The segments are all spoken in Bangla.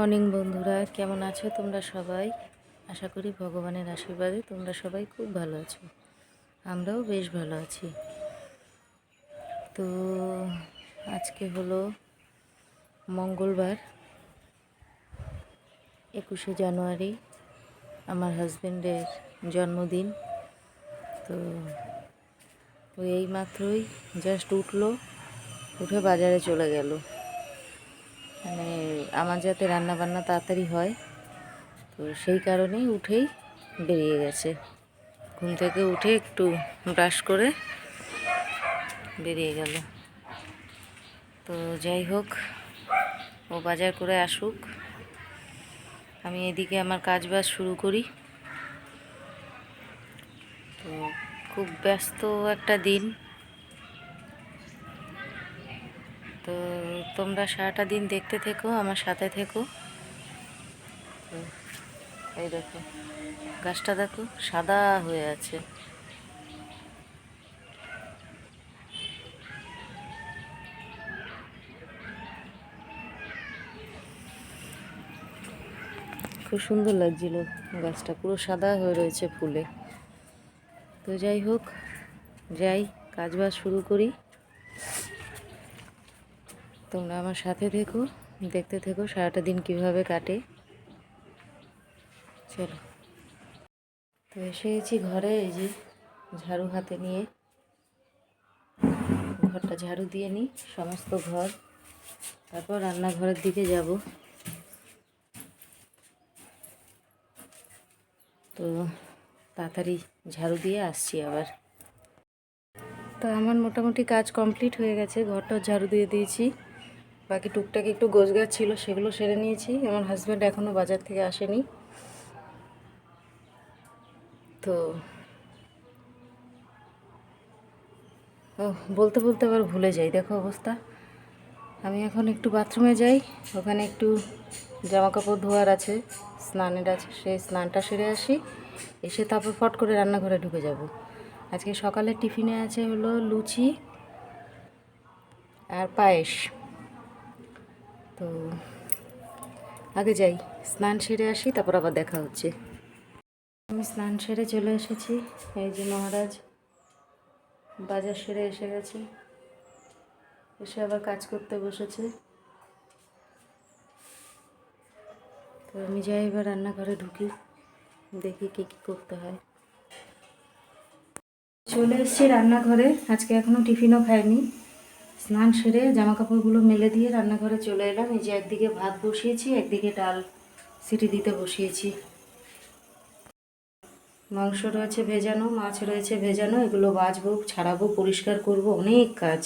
মর্নিং বন্ধুরা, কেমন আছো তোমরা সবাই? আশা করি ভগবানের আশীর্বাদে তোমরা সবাই খুব ভালো আছো। আমরাও বেশ ভালো আছি। তো আজকে হলো মঙ্গলবার, একুশে জানুয়ারি, আমার হাজব্যান্ডের জন্মদিন। তো এই মাত্রই জাস্ট উঠল, উঠে বাজারে চলে গেল। মানে আমার যাতে রান্না বান্না তাড়াতাড়ি হয়, তো সেই কারণেই উঠেই বেরিয়ে গেছে। ঘুম থেকে উঠে একটু ব্রাশ করে বেরিয়ে গেল। তো যাই হোক, ও বাজার করে আসুক। আমি এদিকে আমার কাজ বাজ শুরু করি। তো খুব ব্যস্ত একটা দিন। তো তোমরা সারাটা দিন দেখতে থেকো, আমার সাথে থেকো। এই দেখো, গাছটা দেখো, সাদা হয়ে আছে। খুব সুন্দর লাগছিল গাছটা, পুরো সাদা হয়ে রয়েছে ফুলে। তো যাই হোক, যাই, কাজ বাজ শুরু করি। তোমরা আমার সাথে থেকো, দেখতে থেকো সারাটা দিন কীভাবে কাটে। চলো। তো এসে গেছি ঘরে, এই যে ঝাড়ু হাতে নিয়ে। ঘরটা ঝাড়ু দিয়ে নিই, সমস্ত ঘর। তারপর রান্নাঘরের দিকে যাব। তো তাড়াতাড়ি ঝাড়ু দিয়ে আসছি আবার। তো আমার মোটামুটি কাজ কমপ্লিট হয়ে গেছে ঘরটা ঝাড়ু দিয়ে দিয়েছি। বাকি টুকটাক একটু গোছগাছ ছিল, সেগুলো সেরে নিয়েছি। আমার হাজব্যান্ড এখনও বাজার থেকে আসেনি। তো বলতে বলতে আবার ভুলে যাই। দেখো অবস্থা। আমি এখন একটু বাথরুমে যাই। ওখানে একটু জামা কাপড় ধোয়ার আছে, স্নানের আছে, সেই স্নানটা সেরে আসি। এসে তারপর ফট করে রান্নাঘরে ঢুকে যাব। আজকে সকালে টিফিনে আছে হলো লুচি আর পায়েস। তো আগে যাই, স্নান সেরে আসি, তারপর আবার দেখা হচ্ছে। আমি স্নান সেরে চলে এসেছি, এই যে মহারাজ বাজার সেরে এসে গেছে। এসে আবার কাজ করতে বসেছে। তো আমি যাই এবার রান্নাঘরে ঢুকি, দেখি কী কী করতে হয়। চলে এসেছি রান্নাঘরে, আজকে এখনও টিফিনও খাইনি। স্নান সেরে জামা কাপড়গুলো মেলে দিয়ে রান্নাঘরে চলে এলাম। এই যে একদিকে ভাত বসিয়েছি, একদিকে ডাল সিটি দিতে বসিয়েছি। মাংস রয়েছে ভেজানো, মাছ রয়েছে ভেজানো, এগুলো বাছবো, ছাড়াবো, পরিষ্কার করব, অনেক কাজ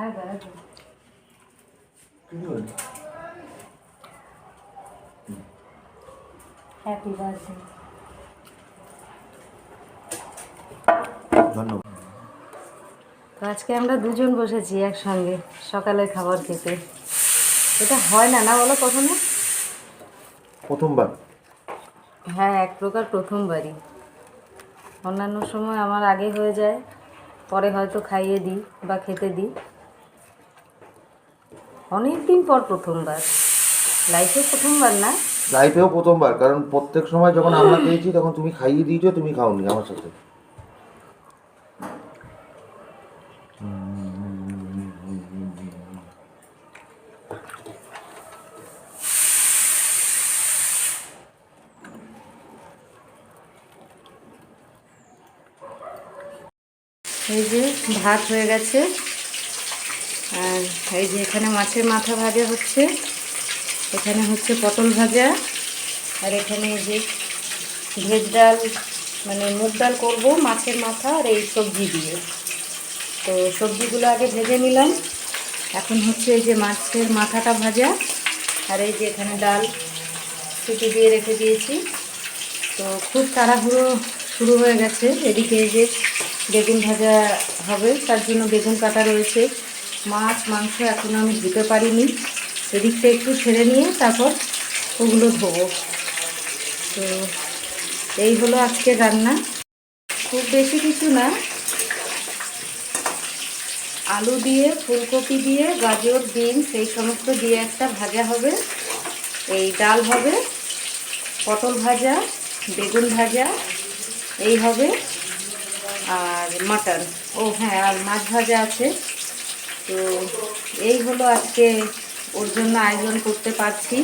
আর বেড়াবো হ্যাপি বার্থডে ধন্যবাদ। তো আজকে আমরা দুজন বসেছি একসঙ্গে সকালের খাবার খেতে। এটা হয় না না বলো কখনো প্রথমবার? হ্যাঁ এক প্রকার প্রথমবারই। অন্যান্য সময় আমার আগে হয়ে যায় পরে হয়তো খাইয়ে দিই বা খেতে দিই। অনেক দিন পর প্রথমবার। লাইফে প্রথমবার না? লাইফেও প্রথমবার, কারণ প্রত্যেক সময় যখন আমরা খেয়েছি, তখন তুমি খাইয়ে দিয়েছ, তুমি খাওনি আমার সাথে। এই যে ভাত হয়ে গেছে। আর এই যে এখানে মাছের মাথা ভাজা হচ্ছে। এখানে হচ্ছে পটল ভাজা, আর এখানে যে ভেজ ডাল মানে মুগ ডাল করব মাছের মাথা আর এই সবজি দিয়ে। তো সবজিগুলো আগে ভেজে নিলাম। এখন হচ্ছে এই যে মাছের মাথাটা ভাজা, আর এই যে এখানে ডাল সিটি দিয়ে রেখে দিয়েছি। তো খুব তাড়াহুড়ো শুরু হয়ে গেছে। এদিকে যে বেগুন ভাজা হবে, তার জন্য বেগুন কাটা রয়েছে। মাছ, মাংস এখনও আমি ধুতে পারিনি। এদিকটা একটু ছেড়ে নিয়ে তারপর ওগুলো ধোবো। তো এই হলো আজকে রান্না। খুব বেশি কিছু না। আলু দিয়ে, ফুলকপি দিয়ে, গাজর, বিন, সেই সমস্ত দিয়ে একটা ভাজা হবে। এই ডাল হবে, পটল ভাজা, বেগুন ভাজা, এই হবে, আর মাটন। ও হ্যাঁ আর মাছ ভাজা আছে। তো এই হলো আজকে ওর জন্য আয়োজন করতে পারছি।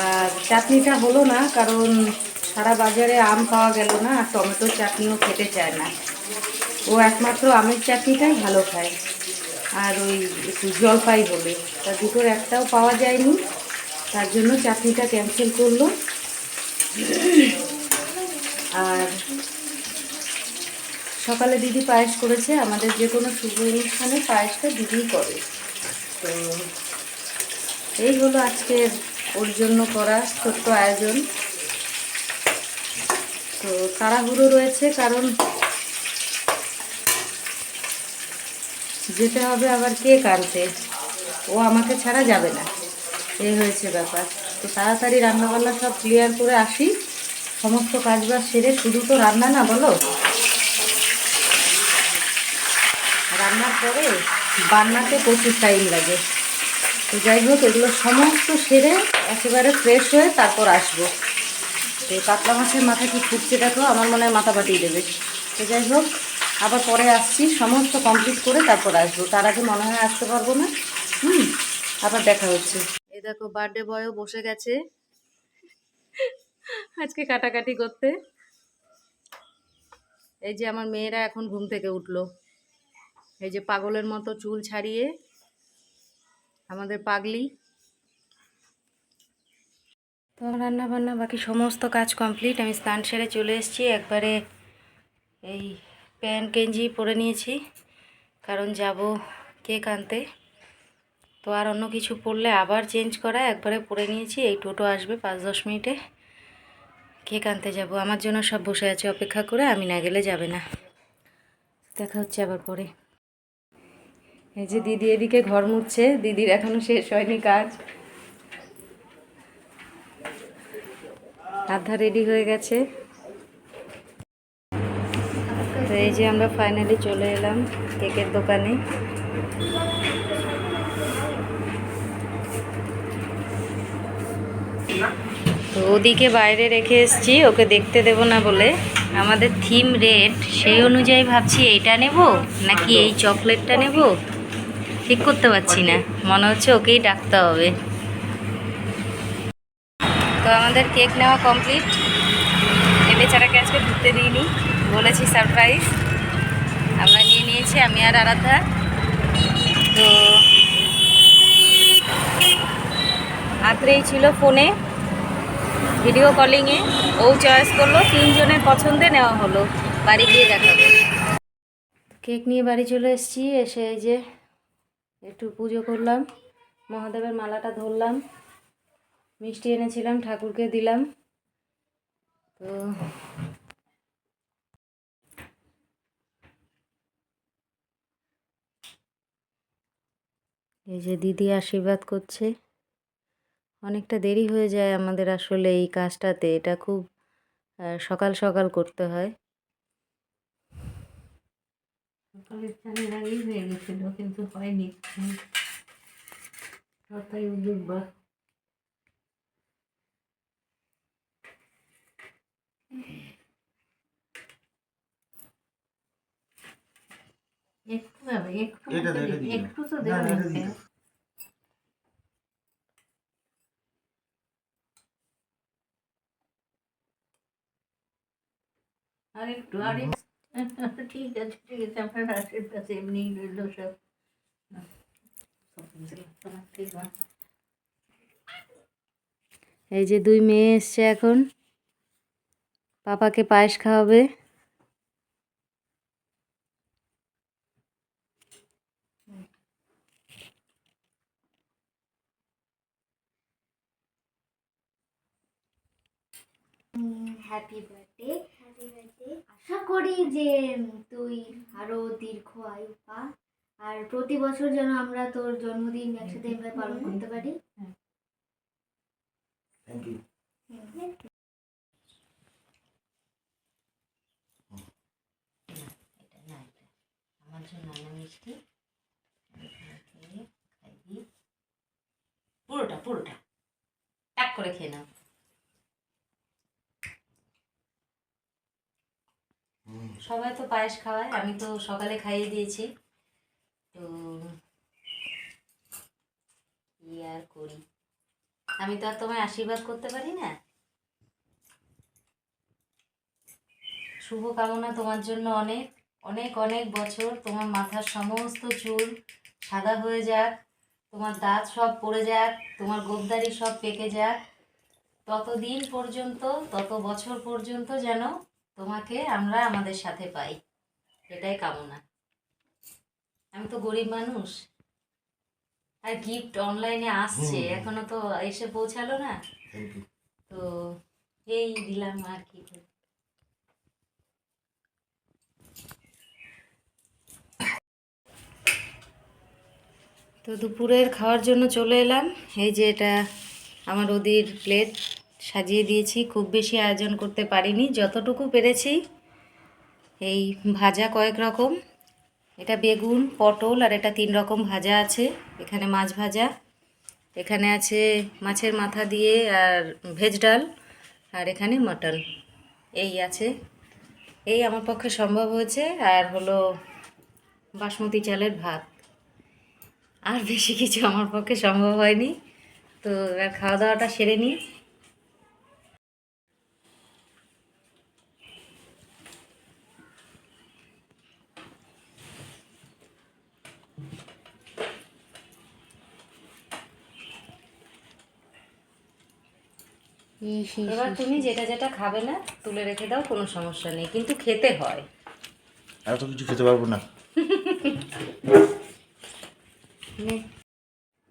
আর চাটনিটা হলো না, কারণ সারা বাজারে আম পাওয়া গেল না, আর টমেটোর চাটনিও খেতে চায় না। ও একমাত্র আমের চাটনিটাই ভালো খায়, আর ওই একটু জলপাই বলে তা দুটোর একটাও পাওয়া যায়নি, তার জন্য চাটনিটা ক্যান্সেল করল। আর সকালে দিদি পায়েস করেছে, আমাদের যে কোনো শুভ অনুষ্ঠানে পায়েসটা দিদিই করে। তো এই হলো আজকের ওর জন্য করা ছোট্ট আয়োজন। তো তাড়াহুড়ো রয়েছে, কারণ যেতে হবে আবার কেক আনতে ও আমাকে ছাড়া যাবে না। এই হয়েছে ব্যাপার। তো তাড়াতাড়ি রান্নাবান্না সব ক্লিয়ার করে আসি। সমস্ত কাজবাজ সেরে শুধু তো রান্না না, বলো? রান্নার পরে বান্নাতে প্রচুর টাইম লাগে। তো যাই হোক এগুলো সমস্ত সেরে একেবারে ফ্রেশ হয়ে তারপর আসব। তো কাতলা মাছের মাথা কি ফুটছে দেখো? আমার মনে হয় মাথা পাঠিয়ে দেবে। তো যাই হোক আবার পরে আসছি। সমস্ত কমপ্লিট করে তারপর আসব। তার আগে মনে হয় আসতে পারব না। হুম, আবার দেখা হচ্ছে। এই দেখো বার্থডে বয়ও বসে গেছে। আজকে কাটাকাটি করতে। এই যে আমার মেয়েরা এখন ঘুম থেকে উঠল। এই যে পাগলের মতো চুল ছাড়িয়ে আমাদের পাগলি। তো রান্না বান্না বাকি সমস্ত কাজ কমপ্লিট। আমি স্নান সেরে চলে এসেছি। একবারে এই প্যান্ট গেঞ্জি পরে নিয়েছি। কারণ যাব কেক আনতে। তো আর অন্য কিছু পরলে আবার চেঞ্জ করা, একবারে পরে নিয়েছি। এই টোটো আসবে পাঁচ দশ মিনিটে। কেক আনতে যাব। আমার জন্য সব বসে আছে অপেক্ষা করে। আমি না গেলে যাবে না। দেখা হচ্ছে আবার পরে। এই যে দিদি এদিকে ঘর মুছছে দিদির এখনও শেষ হয়নি কাজ। আধা রেডি হয়ে গেছে। তো এই যে আমরা ফাইনালি চলে এলাম কেকের দোকানে। তো ওদিকে বাইরে রেখে এসছি ওকে দেখতে দেব না বলে। আমাদের থিম রেড সেই অনুযায়ী ভাবছি এইটা নেব নাকি এই চকলেটটা নেব? ঠিক করতে পারছি না। মনে হচ্ছে ওকেই ডাকতে হবে। তো আমাদের কেক নেওয়া কমপ্লিট এ বেচারাকে আজকে ঢুকতে দিইনি? বলেছি সারপ্রাইজ আমরা নিয়ে নিয়েছি আমি আর আরাধ্যা। তো আত্রেই ছিল ফোনে। ভিডিও কলিংয়ে ও চয়েস করল, তিনজনের পছন্দে নেওয়া হলো। বাড়ি গিয়ে দেখাবো। কেক নিয়ে বাড়ি চলে এসেছি, এসে এই যে একটু পুজো করলাম, মহাদেবের মালাটা ধরলাম, মিষ্টি এনেছিলাম, ঠাকুরকে দিলাম। তো এই যে দিদি আশীর্বাদ করছে। অনেকটা দেরি হয়ে যায় আমাদের আসলে এই কাজটাতে, এটা খুব সকাল সকাল করতে হয়। সকালের চানের আগেই হয়ে গেছিল কিন্তু হয়নি তাই উদ্যোগবা একটু একটু। একটু তো না, দেবে না, এটা মুখে। দিয়ে দে। আর একটু আর একটু ঠিক আছে ঠিক আছে আপনার আশীর্বাদ এমনিই রইল সব। এই যে দুই মেয়ে এসছে এখন। পাপাকে পায়েস খাওয়াবে। হ্যাপি বার্থডে হ্যাপি বার্থডে আশা করি যে তুই আরও দীর্ঘ আয়ু পা, আর প্রতি বছর যেন আমরা তোর জন্মদিন একসাথে পালন করতে পারি। থ্যাংক ইউ আসো না না মিষ্টি এখানে খাই দিই পুরোটা পুরোটা টাক করে খেয়ে নাও সবাই তো পায়েস খাওয়ায়, আমি তো সকালে খাইয়ে দিয়েছি। তো কি আর করি? আমি তো আর তোমায় আশীর্বাদ করতে পারি না। শুভ কামনা তোমার জন্য অনেক অনেক অনেক বছর। তোমার মাথার সমস্ত চুল সাদা হয়ে যাক, তোমার দাঁত সব পড়ে যাক, তোমার গোবদারি সব পেকে যাক। ততদিন পর্যন্ত, তত বছর পর্যন্ত যেন তোমাকে আমরা আমাদের সাথে পাই। এটাই কামনা। আমি তো গরিব মানুষ। আর গিফট অনলাইনে আসছে। এখনও তো এসে পৌঁছালো না। তো এই দিলাম আর কি। তো দুপুরের খাওয়ার জন্য চলে এলাম। এই যে এটা আমার ওদির প্লেট সাজিয়ে দিয়েছি, খুব বেশি আয়োজন করতে পারিনি, যতটুকু পেরেছি। এই ভাজা কয়েক রকম, এটা বেগুন, পটল, আর এটা তিন রকম ভাজা আছে, এখানে মাছ ভাজা, এখানে আছে মাছের মাথা দিয়ে আর ভেজ ডাল, আর এখানে মটন, এই আছে। এই আমার পক্ষে সম্ভব হয়েছে, আর হলো বাসমতি চালের ভাত। আর বেশি কিছু আমার পক্ষে সম্ভব হয়নি, তো এবার খাওয়া দাওয়াটা সেরে নিই। এবার তুমি যেটা যেটা খাবে না তুলে রেখে দাও কোনো সমস্যা নেই কিন্তু খেতে হয়। এত কিছু খেতে পারব না।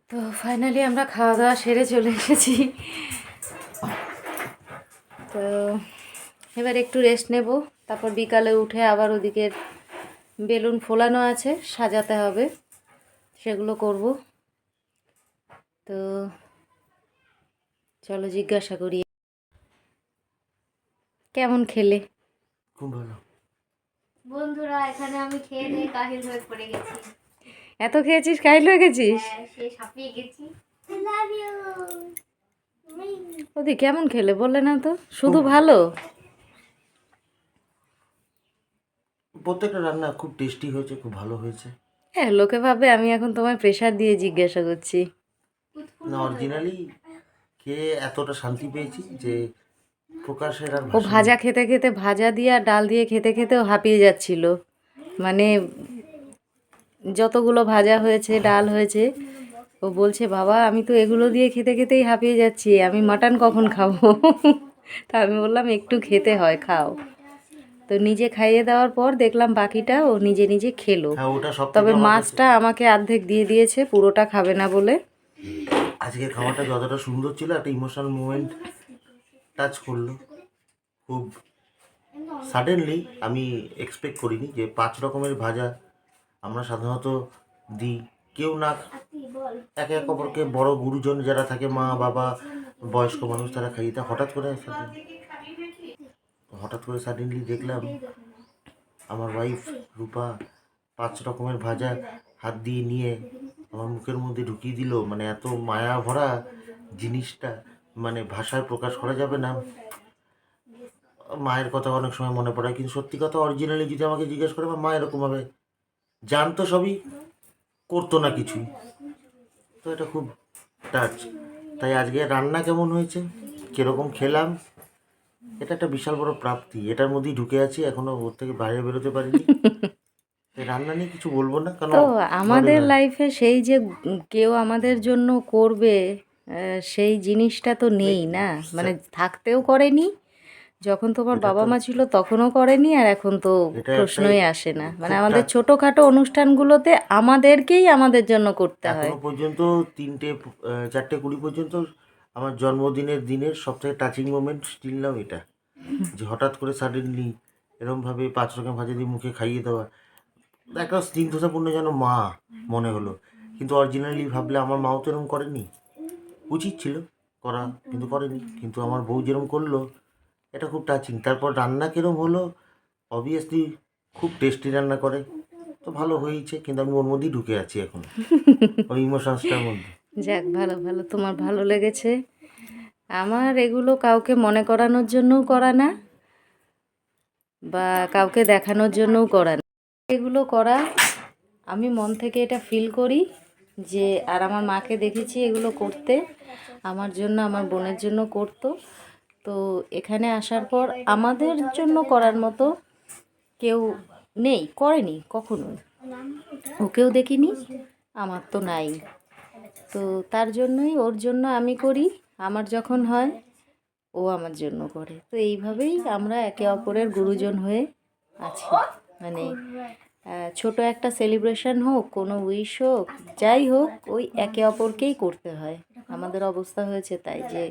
তো ফাইনালি আমরা খাওয়া দাওয়া সেরে চলে এসেছি। তো এবার একটু রেস্ট নেব তারপর বিকালে উঠে আবার ওদিকের বেলুন ফোলানো আছে সাজাতে হবে সেগুলো করব। তো চলো জিজ্ঞাসা করি। কেমন খেলে? খুব ভালো। বন্ধুরা এখানে আমি খেয়ে দিয়ে কাহিল হয়ে পড়ে গেছি। এত খেয়েছিস কাইল হয়ে গেছিস? হ্যাঁ, সে গেছি। লাভ ইউ ওদি কেমন খেলে বললে না তো? শুধু ভালো? প্রত্যেকটা রান্না খুব টেস্টি হয়েছে খুব ভালো হয়েছে। হ্যাঁ লোকে ভাবে আমি এখন তোমায় প্রেশার দিয়ে জিজ্ঞাসা করছি। না অরিজিনালি খেয়ে এতটা শান্তি পেয়েছি যে প্রকাশের আর ও ভাজা খেতে খেতে ভাজা দিয়ে আর ডাল দিয়ে খেতে খেতেও হাঁপিয়ে যাচ্ছিল। মানে যতগুলো ভাজা হয়েছে ডাল হয়েছে ও বলছে বাবা আমি তো এগুলো দিয়ে খেতে খেতেই হাঁপিয়ে যাচ্ছি আমি মাটন কখন খাব? তা আমি বললাম একটু খেতে হয় খাও। তো নিজে খাইয়ে দেওয়ার পর দেখলাম বাকিটা ও নিজে নিজে খেলো। হ্যাঁ তবে মাছটা আমাকে অর্ধেক দিয়ে দিয়েছে পুরোটা খাবে না বলে। আজকের খাবারটা যতটা সুন্দর ছিল, একটা ইমোশনাল মুমেন্ট টাচ করল। খুব সাডেনলি আমি এক্সপেক্ট করিনি যে পাঁচ রকমের ভাজা আমরা সাধারণত দিই। কেউ না, একে এক অপরকে বড় গুরুজন যারা থাকে, মা, বাবা, বয়স্ক মানুষ তারা খাইয়ে দেয়। হঠাৎ করে হঠাৎ করে সাডেনলি দেখলাম আমার ওয়াইফ রূপা পাঁচ রকমের ভাজা হাত দিয়ে নিয়ে আমার মুখের মধ্যে ঢুকিয়ে দিল মানে এত মায়া ভরা জিনিসটা মানে ভাষায় প্রকাশ করা যাবে না। মায়ের কথা অনেক সময় মনে পড়ে, কিন্তু সত্যি কথা অরিজিনালি যদি আমাকে জিজ্ঞেস করে আমার মা এরকমভাবে জানতো সবই, করতো না কিছুই। তো এটা খুব টাচ তাই আজকে রান্না কেমন হয়েছে? কীরকম খেলাম? এটা একটা বিশাল বড় প্রাপ্তি। এটার মধ্যেই ঢুকে আছি, এখনও ওর থেকে বাইরে বেরোতে পারিনি। রান্না নিয়ে কিছু বলব না? কারণ তো আমাদের লাইফে সেই যে কেউ আমাদের জন্য করবে সেই জিনিসটা তো নেই না? মানে থাকতেও করেনি। যখন তোমার বাবা মা ছিল তখনও করেনি আর এখন তো প্রশ্নই আসে না। মানে আমাদের ছোটোখাটো অনুষ্ঠানগুলোতে আমাদেরকেই আমাদের জন্য করতে হয়। পর্যন্ত তিনটে চারটে কুড়ি পর্যন্ত আমার জন্মদিনের দিনের সবথেকে টাচিং মোমেন্ট স্টিল নাও এটা। যে হঠাৎ করে সাডেনলি এরমভাবে পাঁচ রকম ভাজা দিয়ে মুখে খাইয়ে দেওয়া একটা স্নিগ্ধতাপূর্ণ যেন মা মনে হলো। কিন্তু অরিজিনালি ভাবলে আমার মাও তো এরকম করেনি। উচিত ছিল করা, কিন্তু করেনি। কিন্তু আমার বউ যেরকম করল, এটা খুব টাচিং তারপর রান্না কিরম হলো অবভিয়াসলি খুব টেস্টি রান্না করে। তো ভালো হয়েছে কিন্তু আমি ওর মধ্যেই ঢুকে আছি এখন। ওই ইমোশনসটার মধ্যে। যাক, ভালো ভালো। তোমার ভালো লেগেছে। আমার এগুলো কাউকে মনে করানোর জন্যও করা না, বা কাউকে দেখানোর জন্যও করা না। এগুলো করা, আমি মন থেকে এটা ফিল করি যে, আর আমার মাকে দেখেছি এগুলো করতে, আমার জন্য, আমার বোনের জন্য করতো। তো এখানে আসার পর আমাদের জন্য করার মতো কেউ নেই, করেনি কখনোই। ওকেও দেখিনি, আমার তো নাই। তো তার জন্যই, ওর জন্য আমি করি, আমার যখন হয়, ও আমার জন্য করে। তো এইভাবেই আমরা একে অপরের গুরুজন হয়ে আছি। মানে ছোট একটা সেলিব্রেশন হোক কোনো উইশ হোক যাই হোক ওই একে অপরকেই করতে হয়। আমাদের অবস্থা হয়েছে তাই যে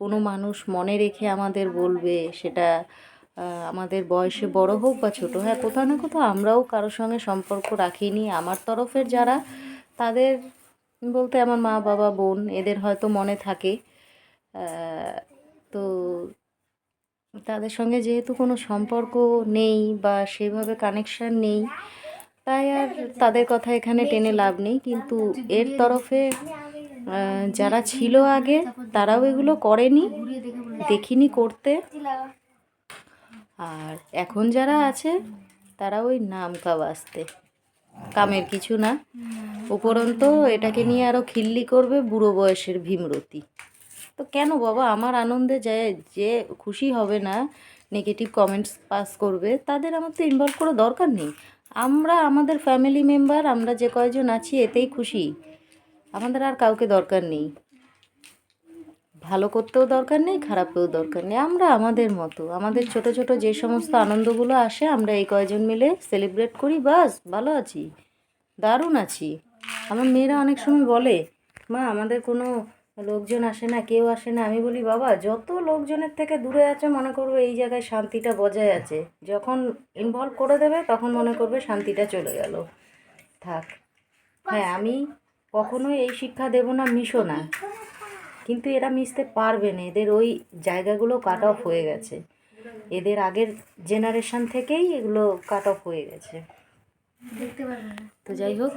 কোনো মানুষ মনে রেখে আমাদের বলবে সেটা আমাদের বয়সে বড় হোক বা ছোট হ্যাঁ কোথাও না কোথাও আমরাও কারোর সঙ্গে সম্পর্ক রাখিনি। আমার তরফের যারা তাদের বলতে আমার মা বাবা বোন এদের হয়তো মনে থাকে। তো তাদের সঙ্গে যেহেতু কোনো সম্পর্ক নেই বা সেভাবে কানেকশান নেই, তাই আর তাদের কথা এখানে টেনে লাভ নেই। কিন্তু এর তরফে যারা ছিল আগে, তারাও এগুলো করেনি, দেখিনি করতে। আর এখন যারা আছে, তারা ওই নাম কাবাস্তে কামের কিছু না। উপরন্ত এটাকে নিয়ে আরও খিল্লি করবে বুড়ো বয়সের ভীমরতি। তো কেন বাবা? আমার আনন্দে যে যে খুশি হবে না নেগেটিভ কমেন্টস পাস করবে, তাদের আমার তো ইনভলভ করা দরকার নেই। আমরা, আমাদের ফ্যামিলি মেম্বার আমরা যে কয়জন আছি, এতেই খুশি। আমাদের আর কাউকে দরকার নেই। ভালো করতেও দরকার নেই, খারাপেও দরকার নেই। আমরা আমাদের মতো, আমাদের ছোট ছোট যে সমস্ত আনন্দগুলো আসে, আমরা এই কয়জন মিলে সেলিব্রেট করি, বাস, ভালো আছি। দারুণ আছি। আমার মেয়েরা অনেক সময় বলে, মা, আমাদের কোনো লোকজন আসে না, কেউ আসে না। আমি বলি, বাবা, যত লোকজনের থেকে দূরে আছে, মনে করবে এই জায়গায় শান্তিটা বজায় আছে। যখন ইনভলভ করে দেবে, তখন মনে করবে শান্তিটা চলে গেল। থাক। হ্যাঁ আমি কখনোই এই শিক্ষা দেব না, মিশো না। কিন্তু এরা মিশতে পারবে না। এদের ওই জায়গাগুলো কাট অফ হয়ে গেছে। এদের আগের জেনারেশন থেকেই এগুলো কাট অফ হয়ে গেছে। তো যাই হোক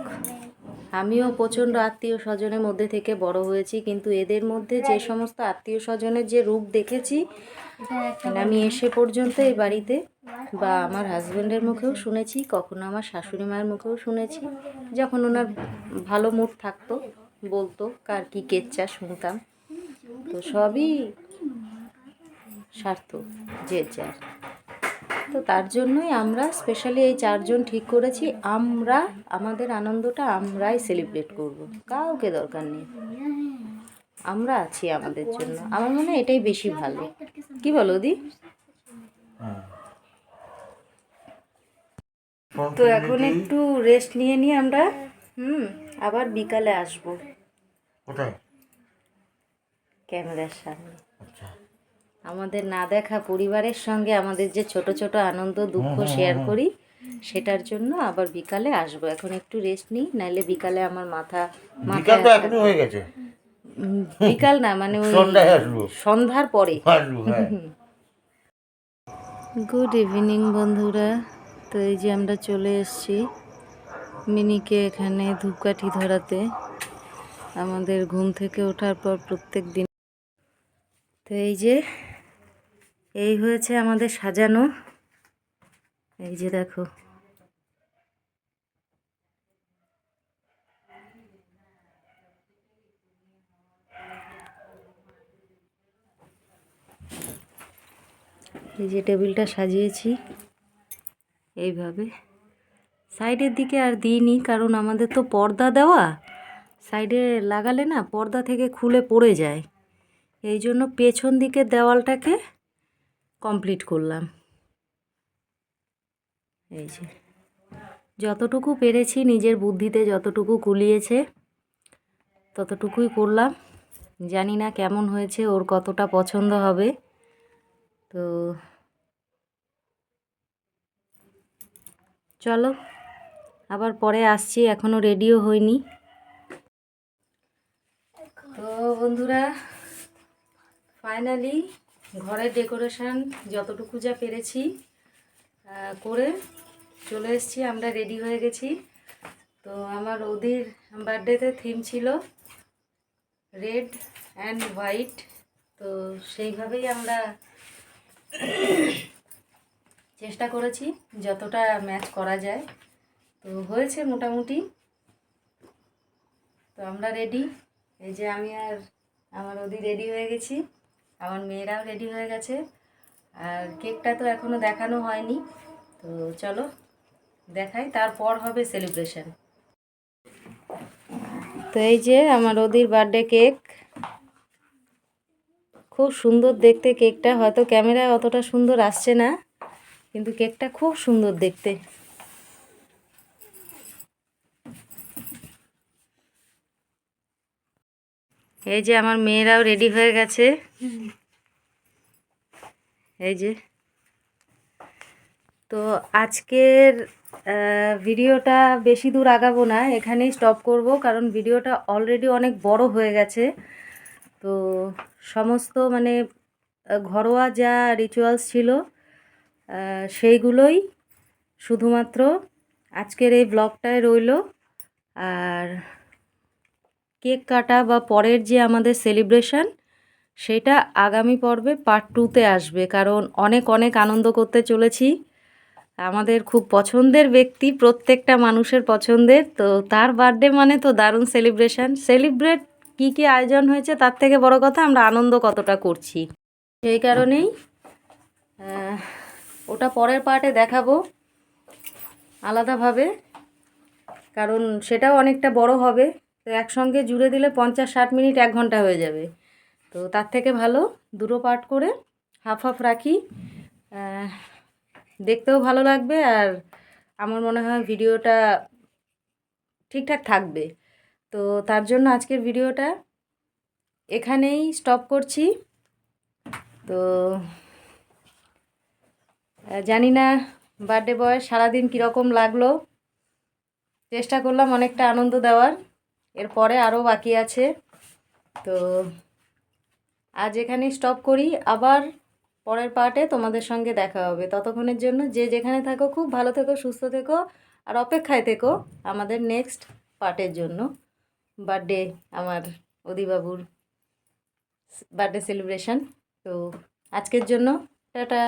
আমিও প্রচণ্ড আত্মীয় স্বজনের মধ্যে থেকে বড় হয়েছি কিন্তু এদের মধ্যে যে সমস্ত আত্মীয় স্বজনের যে রূপ দেখেছি মানে আমি এসে পর্যন্ত এই বাড়িতে বা আমার হাজব্যান্ডের মুখেও শুনেছি কখনো আমার শাশুড়ি মায়ের মুখেও শুনেছি যখন ওনার ভালো মুড থাকতো বলতো কার কী কেচ্চা শুনতাম তো সবই স্বার্থ যে যার। তো তার জন্যই আমরা স্পেশালি এই চারজন ঠিক করেছি। আমরা আমাদের আনন্দটা আমরাই সেলিব্রেট করব। কাউকে দরকার নেই। আমরা আছি আমাদের জন্য। আমার মনে হয় এটাই বেশি ভালো। কি বলো দি? তো এখন একটু রেস্ট নিয়ে নিয়ে আমরা হুম আবার বিকালে আসব। কোথায়? ক্যামেরার সামনে। আমাদের না দেখা পরিবারের সঙ্গে আমাদের যে ছোট ছোট আনন্দ দুঃখ শেয়ার করি সেটার জন্য আবার বিকালে আসব। এখন একটু রেস্ট নিই নাইলে বিকালে আমার মাথা মাথা বিকাল তো এখনই হয়ে গেছে। বিকাল না মানে ওই সন্ধ্যার পরে। হ্যাঁ। গুড ইভিনিং বন্ধুরা। তো এই যে আমরা চলে এসেছি মিনিকে এখানে ধূপকাঠি ধরাতে। আমাদের ঘুম থেকে ওঠার পর প্রত্যেক দিন তো এই যে এই হয়েছে আমাদের সাজানো। এই যে দেখো। এই যে টেবিলটা সাজিয়েছি। এইভাবে। সাইডের দিকে আর দিইনি, কারণ আমাদের তো পর্দা দেওয়া। সাইডে লাগালে না পর্দা থেকে খুলে পড়ে যায়। এই জন্য পেছন দিকের দেওয়ালটাকে কমপ্লিট করলাম। এই যে। যতটুকু পেরেছি নিজের বুদ্ধিতে যতটুকু কুলিয়েছে, ততটুকুই করলাম। জানি না কেমন হয়েছে, ওর কতটা পছন্দ হবে। তো চলো, আবার পরে আসছি এখনও রেডিও হয়নি। তো বন্ধুরা, ফাইনালি ঘরের ডেকোরেশন যতটুকু যা পেরেছি করে চলে এসেছি, আমরা রেডি হয়ে গেছি। তো আমার ওদের বার্থডেতে থিম ছিল রেড অ্যান্ড হোয়াইট তো সেইভাবেই আমরা চেষ্টা করেছি যতটা ম্যাচ করা যায়। তো হয়েছে মোটামুটি। তো আমরা রেডি এই যে আমি আর আমার ওদি রেডি হয়ে গেছি। আমার মেয়েরাও রেডি হয়ে গেছে। আর কেকটা তো এখনও দেখানো হয়নি। তো চলো, দেখাই, তারপর হবে সেলিব্রেশন তো এই যে আমার ওদির বার্থডে কেক খুব সুন্দর দেখতে কেকটা হয়তো ক্যামেরায় অতটা সুন্দর আসছে না, কিন্তু কেকটা খুব সুন্দর দেখতে। এই যে আমার মেয়েরাও রেডি হয়ে গেছে। এই যে। তো আজকের ভিডিওটা বেশি দূর আগাবো না, এখানেই স্টপ করব, কারণ ভিডিওটা অলরেডি অনেক বড় হয়ে গেছে। তো সমস্ত মানে ঘরোয়া যা রিচুয়ালস ছিল সেইগুলোই শুধুমাত্র আজকের এই ব্লগটায় রইল। আর কেক কাটা বা পরের যে আমাদের সেলিব্রেশন সেটা আগামী পর্বে পার্ট টুতে আসবে। কারণ অনেক অনেক আনন্দ করতে চলেছি। আমাদের খুব পছন্দের ব্যক্তি প্রত্যেকটা মানুষের পছন্দের। তো তার বার্থডে মানে তো দারুণ সেলিব্রেশন সেলিব্রেট কী কী আয়োজন হয়েছে তার থেকে বড় কথা আমরা আনন্দ কতটা করছি। সেই কারণেই ওটা পরের পার্টে দেখাবো আলাদাভাবে। কারণ সেটাও অনেকটা বড় হবে। তো একসঙ্গে জুড়ে দিলে পঞ্চাশ, ষাট মিনিট এক ঘণ্টা হয়ে যাবে। তো তার থেকে ভালো দুটো পার্ট করে হাফ হাফ রাখি। দেখতেও ভালো লাগবে আর আমার মনে হয় ভিডিওটা ঠিকঠাক থাকবে। তো তার জন্য আজকের ভিডিওটা এখানেই স্টপ করছি। তো জানি না বার্থডে বয় সারাদিন কীরকম লাগল। চেষ্টা করলাম অনেকটা আনন্দ দেওয়ার। এরপরে আরও বাকি আছে। তো আজ এখানে স্টপ করি। আবার পরের পার্টে তোমাদের সঙ্গে দেখা হবে। ততক্ষণের জন্য যে যেখানে থাকো, খুব ভালো থেকো, সুস্থ থেকো আর অপেক্ষায় থেকো আমাদের নেক্সট পার্টের জন্য। বার্থডে আমার অদিবাবুর বার্থডে সেলিব্রেশন তো আজকের জন্য টাটা।